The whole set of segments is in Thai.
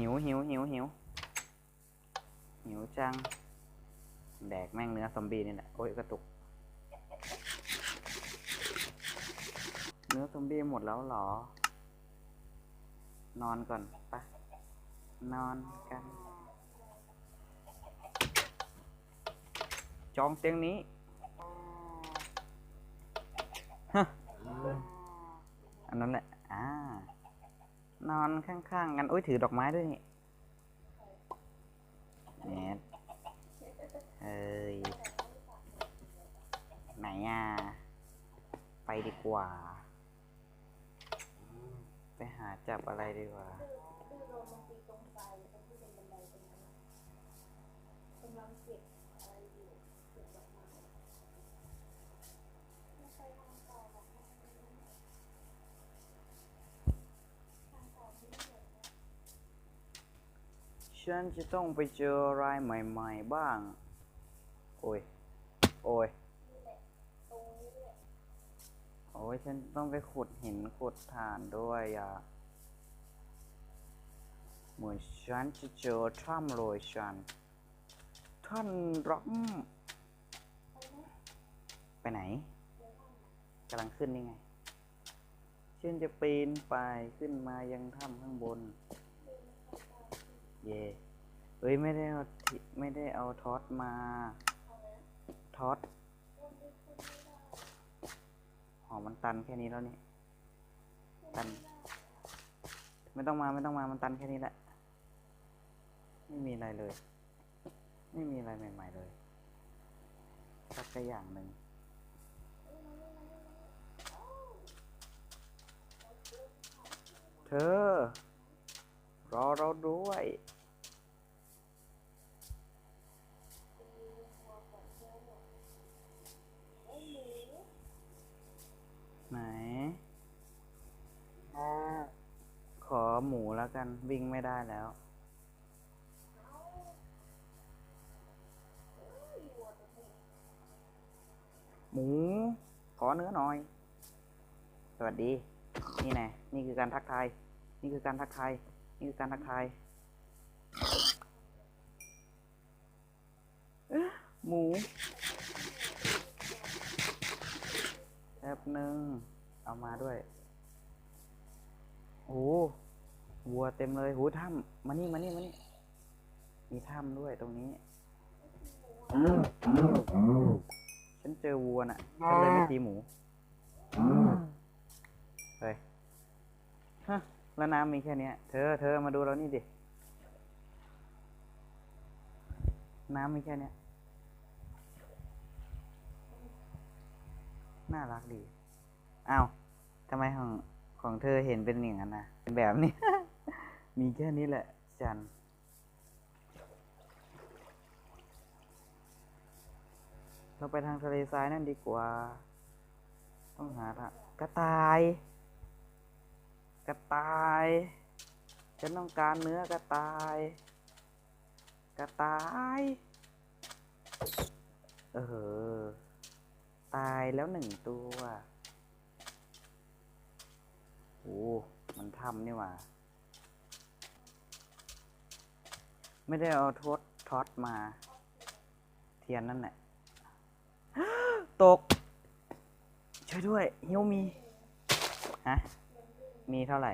หิวหิวหิวหิวหิวจัง แดกแม่งเนื้อซอมบี้นี่แหละ โอ้ยกระตุก เนื้อซอมบี้หมดแล้วหรอ นอนก่อนไปะนอนกัน จองเตียงนี้ฮะอันนั้นแหละ อ่า นอนข้างๆกันอุ้ยถือดอกไม้ด้วยนี่เนี่ยเฮ้ยไหนอะ ไปดีกว่า ไปหาจับอะไรดีกว่า ฉันจะต้องไปเจออะไรใหม่ ๆ บ้าง โอ้ย โอ้ย โอ้ย ฉันต้องไปขุดหินขุดถ่านด้วยอะ เหมือนฉันจะเจอถ้ำโรยชัน ท่านรัมไปไหนกำลังขึ้นนี่ไง ฉันจะปีนไปขึ้นมายังถ้ำข้างบน เย่เอ้ยไม่ได้เอาไม่ได้เอาท็อตมาท็อตหอมันตันแค่นี้แล้วนี่ ตัน ไม่ต้องมาไม่ต้องมามันตันแค่นี้แหละ ไม่มีอะไรเลย ไม่มีอะไรใหม่ ๆ เลยสักอย่างหนึ่งเธอ รอเราด้วย ไหน ขอหมูแล้วกันวิ่งไม่ได้แล้ว หมู ขอเนื้อหน่อย สวัสดี นี่ไงนี่คือการทักทาย นี่คือการทักทาย นี่คือการทักทายเอ๊ะหมูแป๊บหนึ่งเอามาด้วยโอ้วัวเต็มเลยหูถ้ำมานี่มานี่มานี่มีถ้ำด้วยตรงนี้ ฉันเจอวัวน่ะฉันเลยไม่ตีหมู เฮ้ย ฮะ แล้วน้ำมีแค่เนี้ยเธอเธอมาดูเรานี่ดิ น้ำมีแค่เนี้ยน่ารักดี อ้าวทำไมของของเธอเห็นเป็นอย่างนั้นนะเป็นแบบนี้ มีแค่นี้แหละ จันเราไปทางทะเลทรายนั่นดีกว่า ต้องหาทางกระต่าย กระต่าย ฉันต้องการเนื้อกระต่าย กระต่าย เออ ตายแล้วหนึ่งตัวโอ้มันทำนี่หว่า ไม่ได้เอาทดท็อตมา เทียนนั่นแหละ ตก ช่วยด้วยเฮียวมี ฮะ มีเท่าไหร่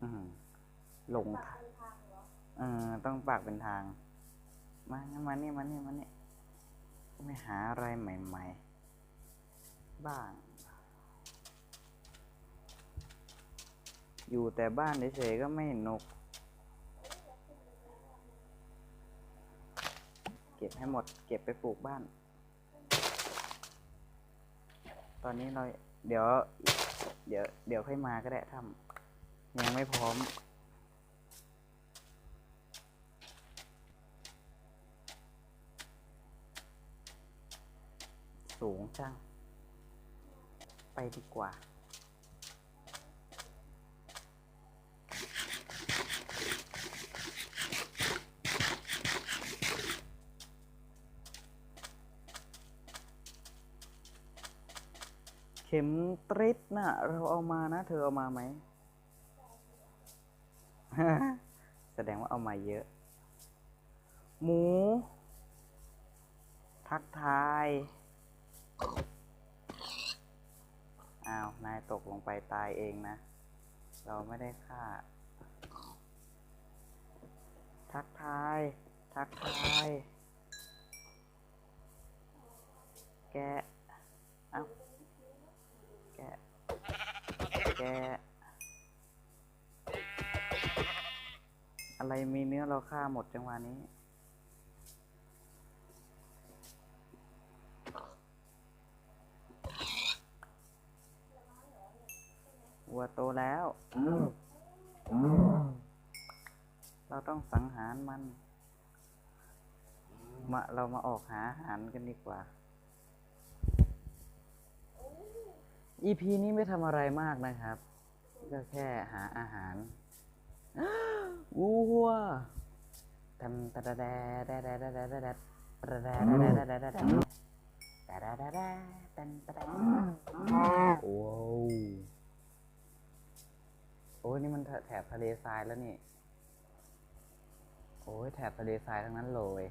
อืมหลงทางเออต้องปากเป็นทาง มางั้นมานี่มานี่มานี่ไม่หาอะไรใหม่ ๆ บ้าง อยู่แต่บ้านเฉยๆก็ไม่หนก เก็บให้หมด เก็บไปปลูกบ้าน ตอนนี้เรา เดี๋ยว เดี๋ยวเดี๋ยวค่อยมาก็ได้ทำยังไม่พร้อม สูงจัง ไปดีกว่า ข็มตริดน่ะ เราเอามานะ เธอเอามาไหม แสดงว่าเอามาเยอะ หมู ทักทาย อ้าว นายตกลงไปตายเองนะ เราไม่ได้ฆ่า ทักทาย ทักทาย แก เอ้ากะ แกะ อะไรมีเนื้อเราฆ่าหมดจังหวะนี้ วัวโตแล้ว เราต้องสังหารมัน มาเรามาออกหาอาหารกันดีกว่า EP นี้ไม่ทำอะไรมากนะครับ ก็แค่หาอาหารวัวตันตะดะแดแดแดแดแดแดแดแดแดแดแดแดแดแดแดแดแดแดแดตันตะดะโอ้วโอ้ยนี่มันแถแถบทะเลทรายแล้วนี่โอ้ยแถบทะเลทรายทั้งนั้นเลย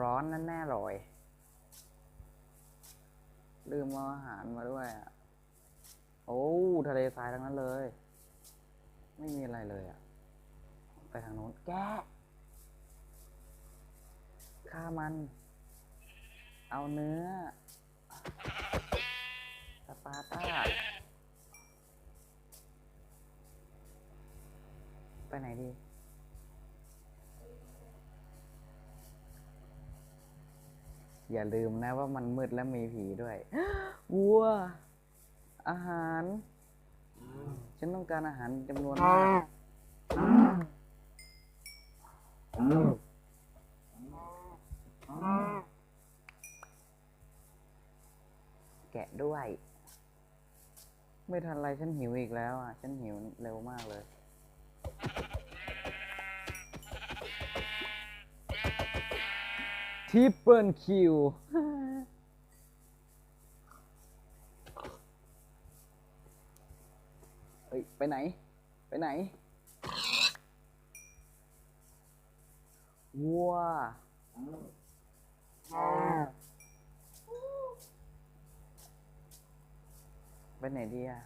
ร้อนนั่นแน่เลย ลืมเอาอาหารมาด้วยอะ โอ้ทะเลทรายทั้งนั้นเลย ไม่มีอะไรเลยอะ ไปทางโน้นแกฆ่ามัน เอาเนื้อสปาต้า ไปไหนดี อย่าลืมนะว่ามันมืดและมีผีด้วย วัว อาหาร ฉันต้องการอาหารจำนวนมากแกะด้วย ไม่ทันไรฉันหิวอีกแล้วอะ ฉันหิวเร็วมากเลย ทิปเปิลคิวเอ้ย ไปไหน ไปไหน วัวไปไหนดีอะ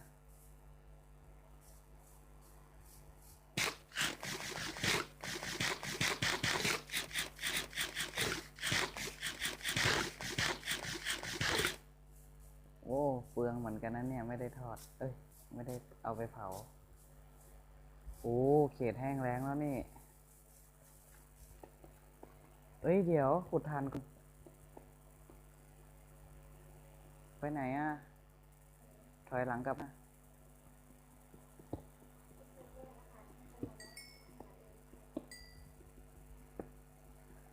โอ้เปลืองเห มือนกันนะเนี่ยไม่ได้ทอด เอ้ย ไม่ได้เอาไปเผา โอ้เขตแห้งแล้งแล้วนี่ เอ้ย เดี๋ยวขุดทานไปไหนอะถอยหลังกลับมา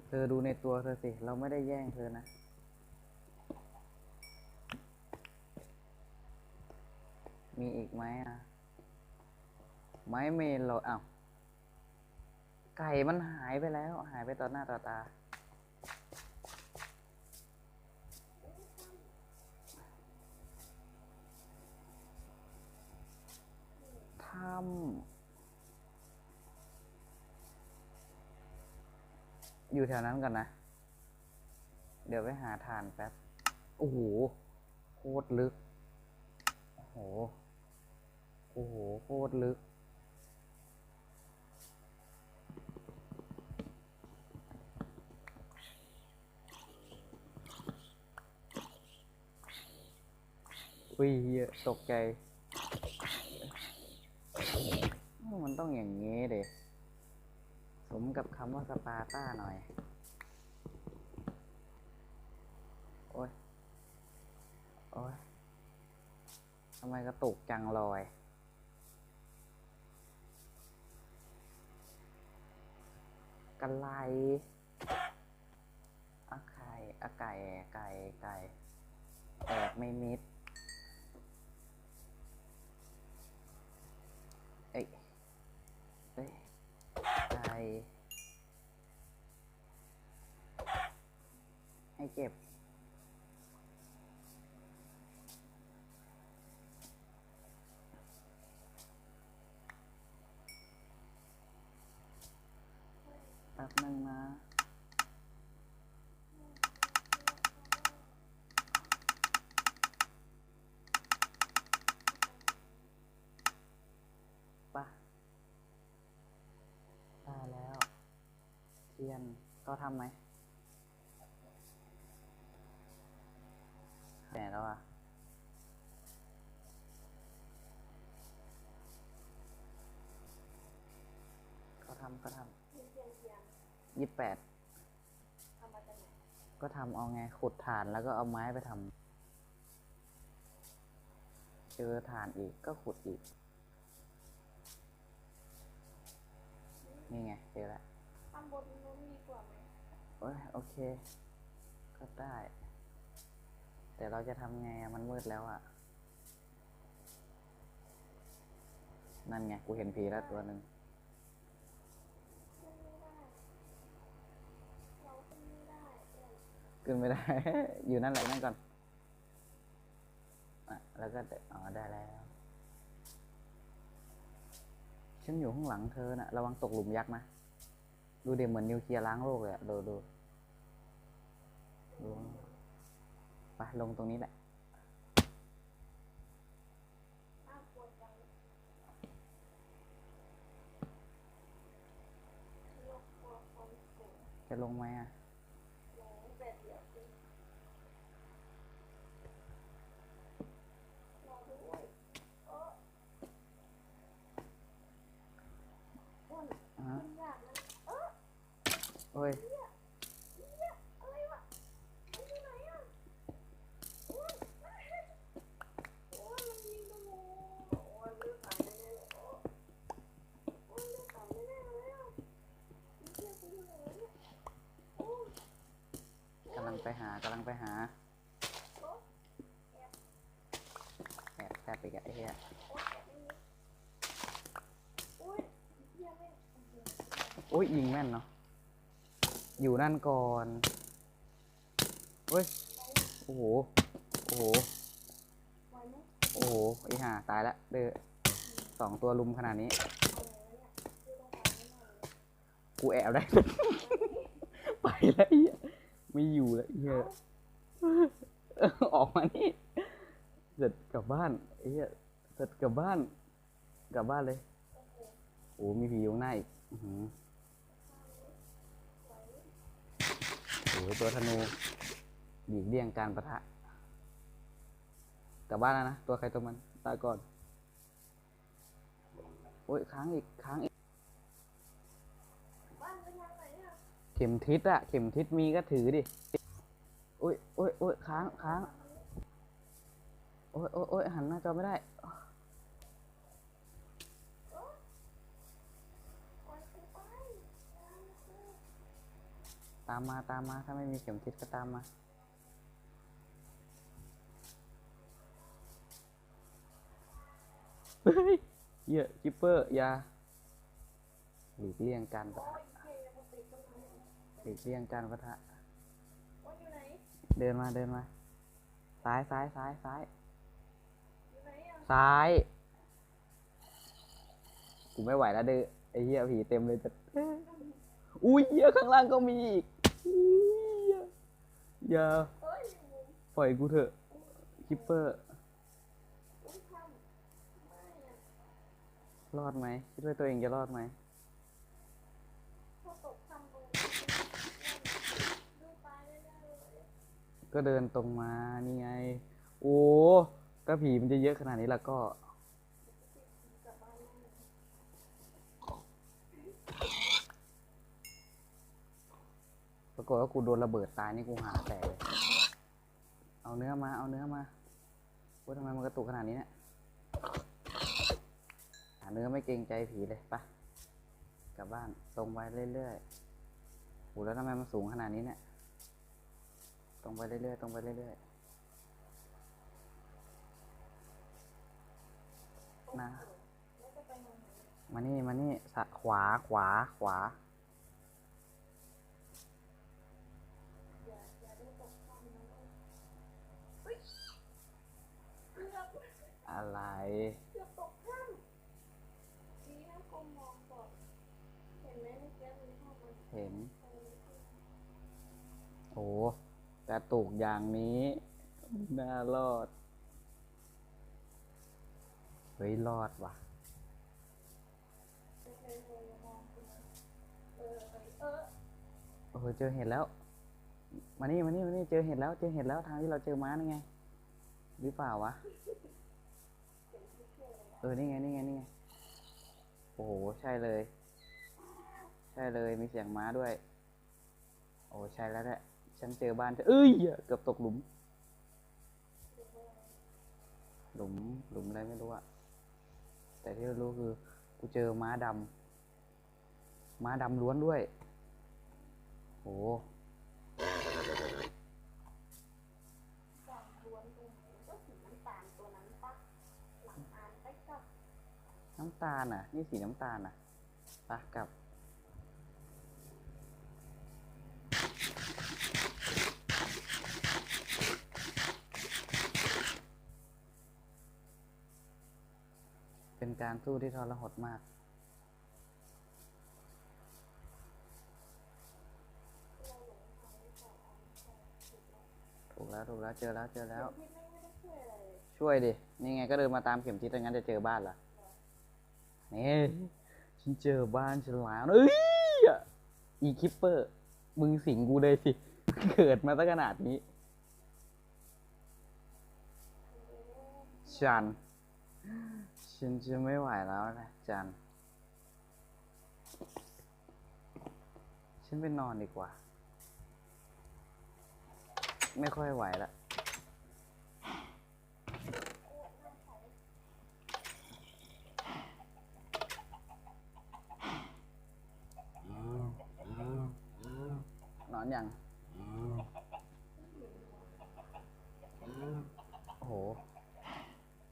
เธอดูในตัวเธอสิ เราไม่ได้แย่งเธอนะ มีอีกไหมอะ ไม้เมนเราอ้าวไก่มันหายไปแล้ว หายไปต่อหน้าต่อตาถ้ำอยู่แถวนั้นก่อนนะ เดี๋ยวไปหาทานแป๊บ โอ้โห โคตรลึก โอ้โห อ้โห โคตรลึกอุ้ยเหี้ยตกใจ มันต้องอย่างงี้เด็สมกับคำว่าสปาร์ต้าหน่อย โอ้ย โอ้ยทำไมกระตุกจังลอย กันไลอะไข่อะไก่ไก่ไก่แอบไม่มิดเอ้ยเอ้ยไก่ให้เก็บ อ บนึงนะ ปะได้แล้ว เทีย นก็ทำไหมแหนแล้วอะก็ทำก็ททีเทียนเทียนำยี่แปดก็ทำเอาไงขุดฐานแล้วก็เอาไม้ไปทำเจอฐานอีกก็ขุดอีก นี่ไงเจอแล้ว ข้างบนนู้นมีกว่าไหม โอ้ยโอเค ก็ได้ แต่เราจะทำไงมันมืดแล้วอะนั่นไง กูเห็นผีแล้วตัวหนึ่งขึ้นไม่ได้ขึ้นได้เออขึ้นไม่ได้อยู่นั่นแหละนั่นก่อนอะแล้วก็อ๋อได้แล้ว ฉันอยู่ข้างหลังเธอน่ะ ระวังตกหลุมยักษ์นะ ดูเดี๋ยวเหมือนนิวเคลียร์ล้างโลกเลยอะดูดูดูไปลงตรงนี้แหละจะลงไหมอะ หลงแบบเดียวสิรอด้วยเอออ้วน ฮะ ขึ้นยากนะเออ โอ้ย เหี้ยเหี้ยอะไรวะมันอยู่ไหนอะอ้วนโอ้ยมันยิงตะโมโอ้ยเลือดตายแน่ๆเลยโอ้ยโอ้ยเลือดตายแน่ๆเลยอะเหี้ยกูอยู่ไหนวะเนี่ยโอ้ย กำลัง ไปหากำลังไปหาแอบแทบไปกับไอ้เหี้ยโอ้ยแบบนี้โอ้ยเหี้ยแม่งโอ้โหโอ้ยยิงแม่นเนาะอยู่นั่นก่อนเฮ้ยโอ้โหโอ้โหโอ้โหไอ้ห่าตายละเด้อสองตัวลุมขนาดนี้เอาไหนวะเนี่ยคือต้องไปเลยกูแอบได้ ไปแล้ว ไม่อยู่แล้วเหี้ยออกมานี่เสร็จกลับบ้านเหี้ยเสร็จกลับบ้าน กลับบ้านเลยโอ้มีผีอยู่หน้าอีกโอ้ยตัวธนูหลีกเลี่ยงการประทะกลับบ้านแล้วนะ ตัวใครตัวมันตายก่อน โอ้ยค้างอีกค้างอีก บ้านไปทางไหนอะ เข็มทิศอะเข็มทิศมีก็ถือดิโอ้ยโอ้ยโอ้ยค้างค้างโอ้ยโอ้ยโอ้ยหันหน้าจอไม่ได้ตามมาตามมาถ้าไม่มีเข็มทิศก็ตามมาเฮ้ยเยอะคิปเปอร์ยาหลีกเลี่ยงการป หลีกเลี่ยงการปะทะโอ้ยอยู่ไหน เดินมาเดินมา ซ้ายซ้ายซ้ายซ้าย อยู่ไหนอะซ้าย กูไม่ไหวแล้วเด้อไอ้เหี้ยผีเต็มเลยจะอุ้ยเหี้ยข้างล่างก็มีอีกอุ๊ยเหี้ยอย่าเฮ้ยหมูปล่อยกูเถอะคิปเปอร์ อุ้ยทำไม่อะรอดไหมคิดว่าตัวเองจะรอดไหม พอตกทำตรงดูตายแน่ๆเลย ก็เดินตรงมานี่ไง โอ้ถ้าผีมันจะเยอะขนาดนี้แล้วก็ ปรากฏว่ากูโดนระเบิดตายนี่กูหาแต่เลยเอาเนื้อมา เอาเนื้อมาว่าทำไมมันกระตุกขนาดนี้เนี่ยหาเนื้อไม่เกรงใจผีเลยไปะกลับบ้านตรงไปเรื่อยๆโหแล้วทำไมมันสูงขนาดนี้เนี่ย รงไปเรื่อยๆ ตรงไปเรื่อยๆ นะ มานี่ มานี่สะขวา ขวา ขวาอย่าอย่าได้ตกทำนะเฮ้ยเกือบอะไรเกือบตกถ้ำดีนะกลมมองก่อนเห็นไหมเมื่อ กระตุกอย่างนี้น่ารอด เฮ้ย รอดว่ะ โอ้โหเจอเห็ดแล้ว มานี่มานี่มานี่เจอเห็ดแล้ว เจอเห็ดแล้วทางที่เราเจอม้านี่ไง หรือเปล่าวะ เออ นี่ไง นี่ไง นี่ไง โอ้โห ใช่เลย ใช่เลย มีเสียงม้าด้วย โอ้ ใช่แล้วแหละ ฉันเจอบ้านเธอเอ้ยเกือบตกหลุม หลุมหลุมอะไรไม่รู้อะแต่ที่รู้คือ กูเจอม้าดำม้าดำล้วนด้วยโอ้จางล้วนตรงไหนก็สีน้ำตาลตัวนั้นปะหลังอ่านไปกับน้ำตาลอะ นี่สีน้ำตาลอะปะกลับ เป็นการสู้ที่ทรหดมาก ถูกแล้วถูกแล้วเจอแล้วเจอแล้ว ช่วยดิ นี่ไงก็เดินมาตามเข็มทิศงั้นจะเจอบ้านละนี่ฉันเจอบ้านฉันแล้วเอ้ยอีคิปเปอร์ มึงสิงกูเลยสิ เกิดมาตั้งขนาดนี้จัน ฉันจะไม่ไหวแล้วนะจันฉันไปนอนดีกว่า ไม่ค่อยไหวละนอนยัง โอ้โห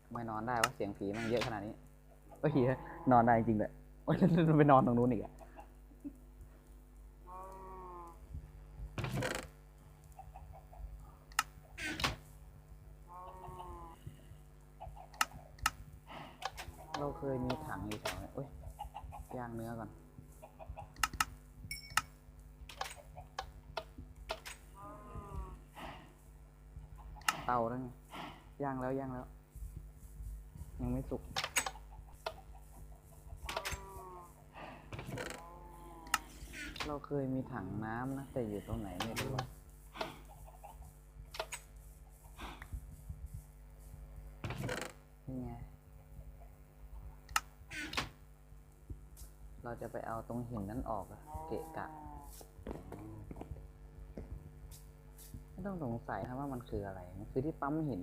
ทำไม่ นอนได้วะเสียงผีมันเยอะขนาดนี้เฮ้ยนอนได้จริงเลยโอ้ยไปนอนตรงนู้นอีกอะเราเคยมีถังอยู่แถวนี้เอ้ยย่างเนื้อก่อนเตาแล้วไงย่างแล้วย่างแล้ว ยังไม่สุก เราเคยมีถังน้ำนะ แต่อยู่ตรงไหนไม่รู้นี่ไง เราจะไปเอาตรงหินนั้นออกอะเกะกะ ไม่ต้องสงสัยนะว่ามันคืออะไร มันคือที่ปั๊มหิน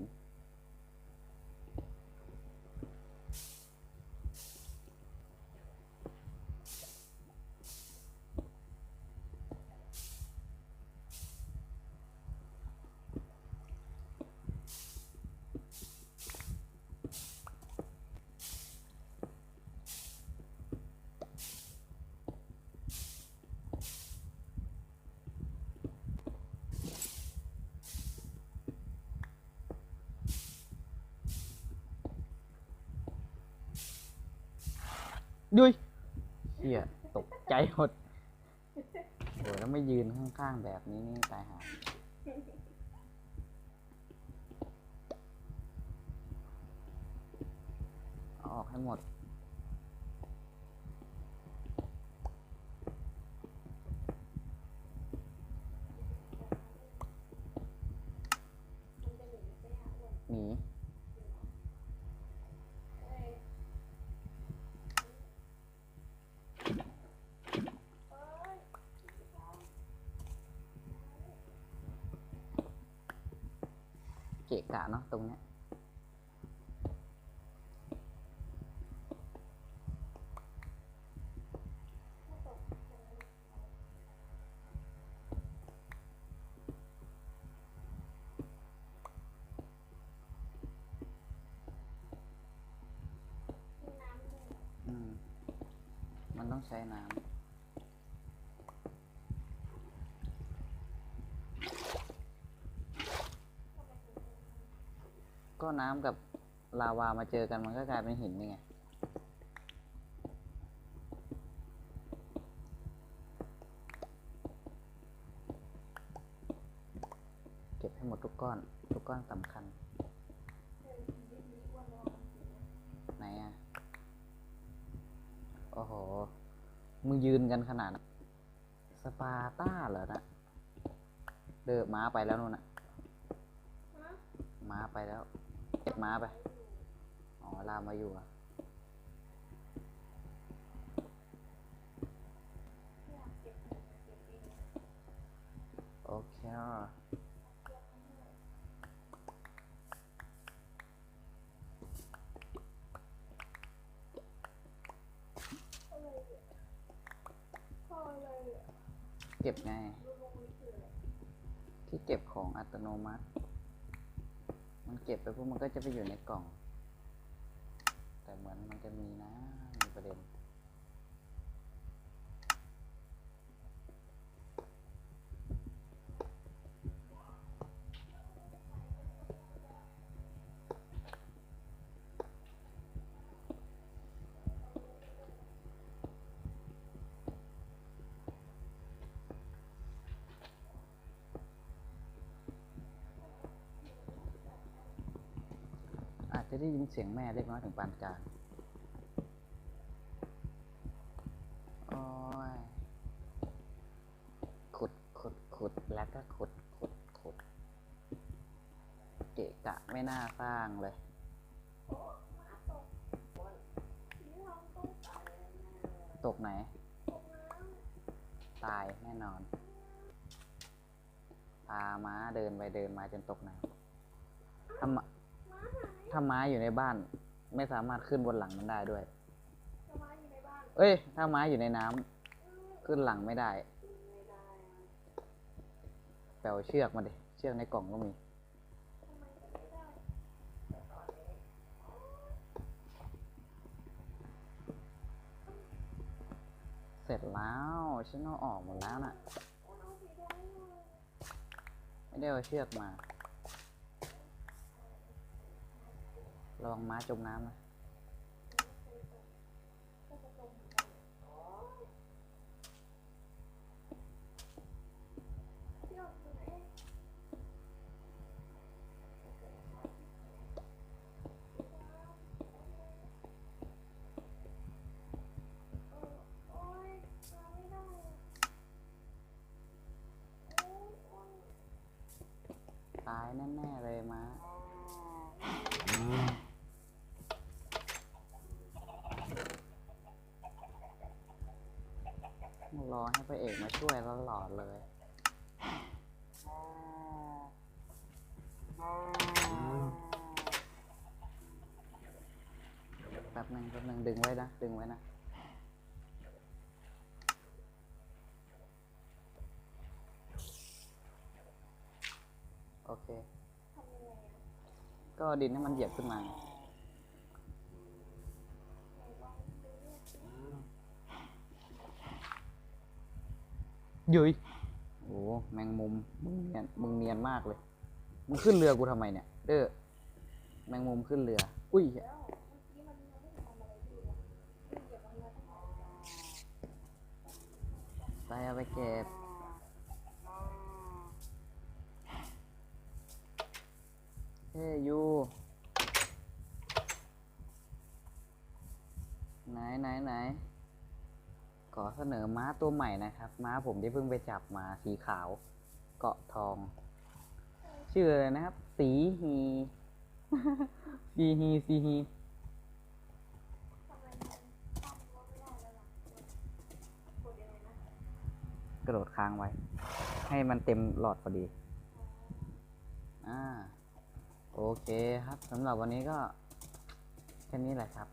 ดุยเฮียตกใจหมดโอ้ยแล้วไม่ยืนข้างๆแบบนี้นี่ตายหาออกให้หมด มันจะหนีไปหาอ้วน หนี เอ้ยเอ้ย เกะกะเนาะตรงเนี้ยมีน้ำด้วยอืมมันต้องใช้น้ำ ก็น้ำกับลาวามาเจอกันมันก็กลายเป็นหินนี่ไงเก็บให้หมดทุกก้อน ทุกก้อนสำคัญ ไหนอะโอ้โห มึงยืนกันขนาด สปาต้าเหรอนะเดิมมาไปแล้วนู่นนะมาไปแล้ว เก็บม้าไป อ๋อ ลามมาอยู่อะโอเคอะเก็บไง ที่เก็บของอัตโนมัติ มันเก็บไปพวกมันก็จะไปอยู่ในกล่อง แต่เหมือนมันจะมีนะ มีประเด็น อา จะได้ยินเสียงแม่เล็กน้อยถึงปานกลางโอ้ยขุดขุดขุดแล้วก็ขุดขุดขุดเกะกะไม่น่าสร้างเลยตกไหน ตายแน่นอน พาม้าเดินไปเดินมาจนตกน้ำถ้าม้าำ ม้าหายถ้าม้าอยู่ในบ้าน ไม่สามารถขึ้นบนหลังมันได้ด้วยจะม้าอยู่ในบ้าน เอ้ย ถ้าม้าอยู่ในน้ำอืมขึ้นหลังไม่ได้ไม่ได้อะแปลเชือกมาดิ เชือกในกล่องก็มีทำไมจะไม่ได้แต่ตอนนี้โอ๊ยเสร็จแล้ว ฉันเอาออกหมดแล้วน่ะโอ๊ยเอาสีแดงเลยไม่ได้เอาเชือกมา ระวังม้าจมน้ำนะตายแน่ๆเลยม้านโอ๊ยเที่ยวอยู่ไหนเออโอ๊ยมาไม่ได้อะโอ๊ยโอ๊ย ตายแน่ๆเลยม้า รอให้พระเอกมาช่วยตลอดเลยแป๊บหนึงแป๊บหนึงดึงไว้นะ ดึงไว้นะ โอเค ก็ดินให้มันเหยียบขึ้นมา ยุยโอ้แมงมุมมึงเนียนมึงเนียนมากเลยมึงขึ้นเรือกูทำไมเนี่ย เด้อแมงมุมขึ้นเรือ อุ้ยไม่ได้ทำอะไรดีเลยไม่เหยียบมันเลยตั้งแต่ไปเอาไปเก็บเฮ้ยยูไหนไหนไหน ขอเสนอม้าตัวใหม่นะครับ ม้าผมที่เพิ่งไปจับมาสีขาว เกาะทอง ชื่ออะไรนะครับ สีฮีสีฮีสีฮีกระโดดค้างไว้ ให้มันเต็มหลอดพอดี อ่า โอเคครับสำหรับวันนี้ก็ แค่นี้แหละครับ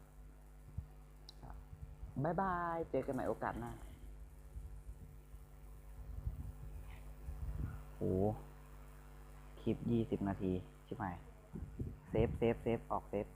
บายบาย เจอกันใหม่โอกาสหน้าโอ้คลิปยี่สิบนาที ใช่ไหมเซฟเซฟเซฟออกเซฟ